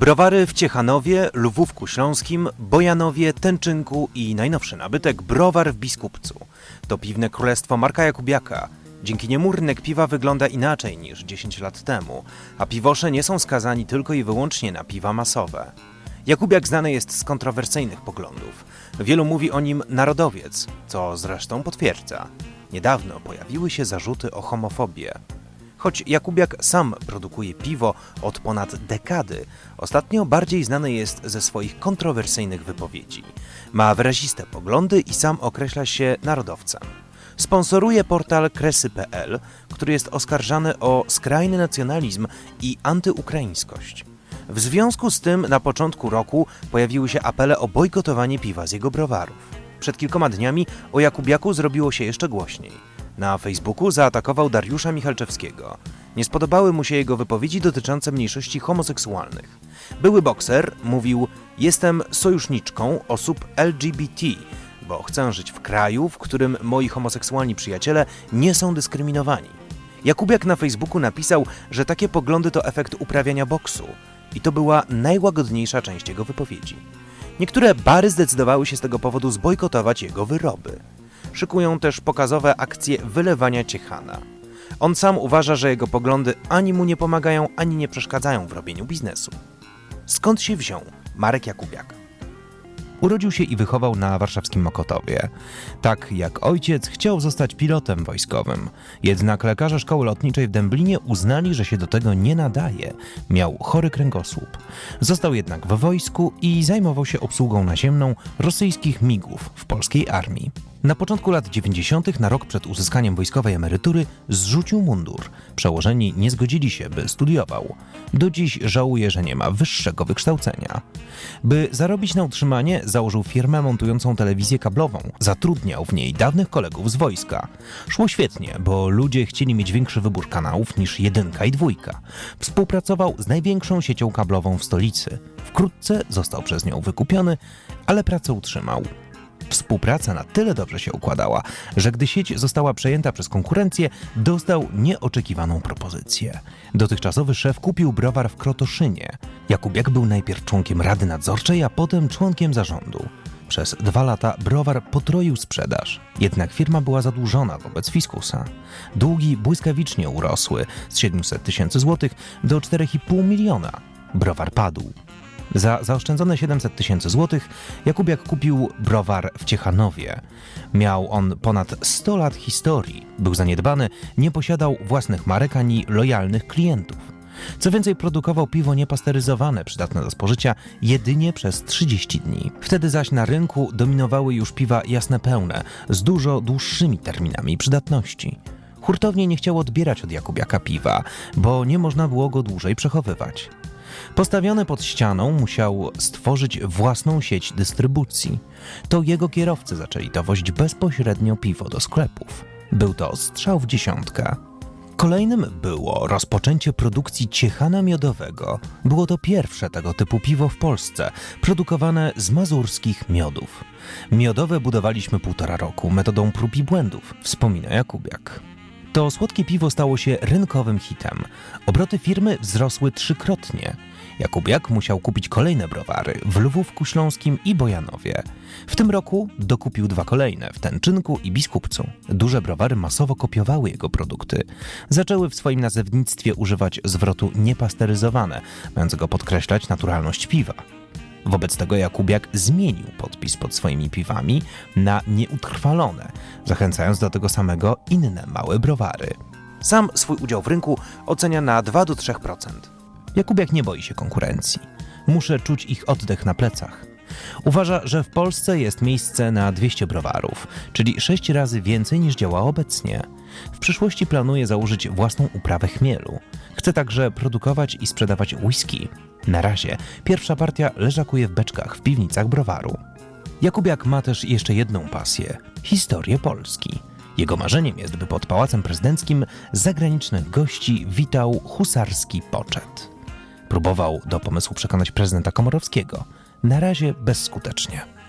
Browary w Ciechanowie, Lwówku Śląskim, Bojanowie, Tęczynku i najnowszy nabytek browar w Biskupcu. To piwne królestwo Marka Jakubiaka. Dzięki niemu rynek piwa wygląda inaczej niż 10 lat temu, a piwosze nie są skazani tylko i wyłącznie na piwa masowe. Jakubiak znany jest z kontrowersyjnych poglądów. Wielu mówi o nim narodowiec, co zresztą potwierdza. Niedawno pojawiły się zarzuty o homofobię. Choć Jakubiak sam produkuje piwo od ponad dekady, ostatnio bardziej znany jest ze swoich kontrowersyjnych wypowiedzi. Ma wyraziste poglądy i sam określa się narodowcem. Sponsoruje portal kresy.pl, który jest oskarżany o skrajny nacjonalizm i antyukraińskość. W związku z tym na początku roku pojawiły się apele o bojkotowanie piwa z jego browarów. Przed kilkoma dniami o Jakubiaku zrobiło się jeszcze głośniej. Na Facebooku zaatakował Dariusza Michalczewskiego. Nie spodobały mu się jego wypowiedzi dotyczące mniejszości homoseksualnych. Były bokser mówił: Jestem sojuszniczką osób LGBT, bo chcę żyć w kraju, w którym moi homoseksualni przyjaciele nie są dyskryminowani. Jakubiak na Facebooku napisał, że takie poglądy to efekt uprawiania boksu. I to była najłagodniejsza część jego wypowiedzi. Niektóre bary zdecydowały się z tego powodu zbojkotować jego wyroby. Szykują też pokazowe akcje wylewania ciechana. On sam uważa, że jego poglądy ani mu nie pomagają, ani nie przeszkadzają w robieniu biznesu. Skąd się wziął Marek Jakubiak? Urodził się i wychował na warszawskim Mokotowie. Tak jak ojciec chciał zostać pilotem wojskowym. Jednak lekarze szkoły lotniczej w Dęblinie uznali, że się do tego nie nadaje. Miał chory kręgosłup. Został jednak w wojsku i zajmował się obsługą naziemną rosyjskich migów w polskiej armii. Na początku lat 90., na rok przed uzyskaniem wojskowej emerytury, zrzucił mundur. Przełożeni nie zgodzili się, by studiował. Do dziś żałuje, że nie ma wyższego wykształcenia. By zarobić na utrzymanie, założył firmę montującą telewizję kablową. Zatrudniał w niej dawnych kolegów z wojska. Szło świetnie, bo ludzie chcieli mieć większy wybór kanałów niż jedynka i dwójka. Współpracował z największą siecią kablową w stolicy. Wkrótce został przez nią wykupiony, ale pracę utrzymał. Współpraca na tyle dobrze się układała, że gdy sieć została przejęta przez konkurencję, dostał nieoczekiwaną propozycję. Dotychczasowy szef kupił browar w Krotoszynie. Jakubiak był najpierw członkiem rady nadzorczej, a potem członkiem zarządu. Przez dwa lata browar potroił sprzedaż. Jednak firma była zadłużona wobec fiskusa. Długi błyskawicznie urosły z 700 tysięcy złotych do 4,5 miliona. Browar padł. Za zaoszczędzone 700 tysięcy złotych Jakubiak kupił browar w Ciechanowie. Miał on ponad 100 lat historii, był zaniedbany, nie posiadał własnych marek ani lojalnych klientów. Co więcej, produkował piwo niepasteryzowane, przydatne do spożycia jedynie przez 30 dni. Wtedy zaś na rynku dominowały już piwa jasne pełne, z dużo dłuższymi terminami przydatności. Hurtownie nie chciało odbierać od Jakubiaka piwa, bo nie można było go dłużej przechowywać. Postawione pod ścianą musiał stworzyć własną sieć dystrybucji. To jego kierowcy zaczęli dowozić bezpośrednio piwo do sklepów. Był to strzał w dziesiątkę. Kolejnym było rozpoczęcie produkcji ciechana miodowego. Było to pierwsze tego typu piwo w Polsce, produkowane z mazurskich miodów. Miodowe budowaliśmy półtora roku metodą prób i błędów, wspomina Jakubiak. To słodkie piwo stało się rynkowym hitem. Obroty firmy wzrosły trzykrotnie. Jakubiak musiał kupić kolejne browary w Lwówku Śląskim i Bojanowie. W tym roku dokupił dwa kolejne w Tęczynku i Biskupcu. Duże browary masowo kopiowały jego produkty. Zaczęły w swoim nazewnictwie używać zwrotu niepasteryzowane, mającego podkreślać naturalność piwa. Wobec tego Jakubiak zmienił podpis pod swoimi piwami na nieutrwalone, zachęcając do tego samego inne małe browary. Sam swój udział w rynku ocenia na 2 do 3%. Jakubiak nie boi się konkurencji. Muszę czuć ich oddech na plecach. Uważa, że w Polsce jest miejsce na 200 browarów, czyli 6 razy więcej niż działa obecnie. W przyszłości planuje założyć własną uprawę chmielu. Chce także produkować i sprzedawać whisky. Na razie pierwsza partia leżakuje w beczkach w piwnicach browaru. Jakubiak ma też jeszcze jedną pasję historię Polski. Jego marzeniem jest, by pod pałacem prezydenckim zagranicznych gości witał husarski poczet. Próbował do pomysłu przekonać prezydenta Komorowskiego. Na razie bezskutecznie.